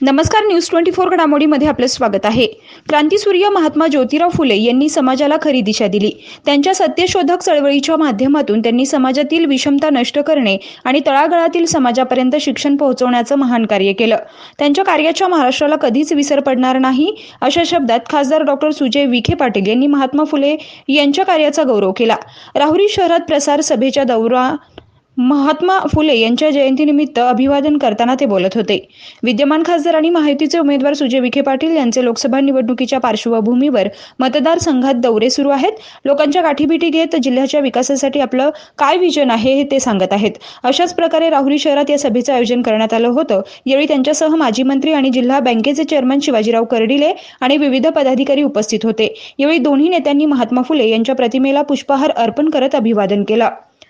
नमस्कार news twenty four घडामोडीमध्ये आपलं स्वागत आहे. क्रांतीसूर्य महात्मा ज्योतिराव फुले यांनी समाजाला खरी दिशा दिली. त्यांच्या सत्यशोधक चळवळीच्या माध्यमातून त्यांनी समाजातील विषमता नष्ट करणे आणि तळागाळातील समाजापर्यंत शिक्षण पोहोचवण्याचं महान कार्य केलं. त्यांच्या कार्याच्या महाराष्ट्राला कधीच विसर पडणार नाही अशा शब्दात खासदार डॉक्टर सुजय विखे पाटील यांनी महात्मा फुले यांच्या कार्याचा गौरव केला. राहुरी शहरात प्रसार सभेच्या दौरा महात्मा फुले यांच्या जयंतीनिमित्त अभिवादन करताना ते बोलत होते. विद्यमान खासदार आणि माहितीचे उमेदवार सुजय विखे पाटील यांचे लोकसभा निवडणुकीच्या पार्श्वभूमीवर मतदारसंघात दौरे सुरू आहेत. लोकांच्या गाठीभिटी घेत जिल्ह्याच्या विकासासाठी आपलं काय विजन आहे हे ते सांगत आहेत. अशाच प्रकारे राहुरी शहरात या सभेचं आयोजन करण्यात आलं होतं. यावेळी त्यांच्यासह माजी मंत्री आणि जिल्हा बँकेचे चेअरमन शिवाजीराव कर्डिले आणि विविध पदाधिकारी उपस्थित होते. यावेळी दोन्ही नेत्यांनी महात्मा फुले यांच्या प्रतिमेला पुष्पहार अर्पण करत अभिवादन केलं.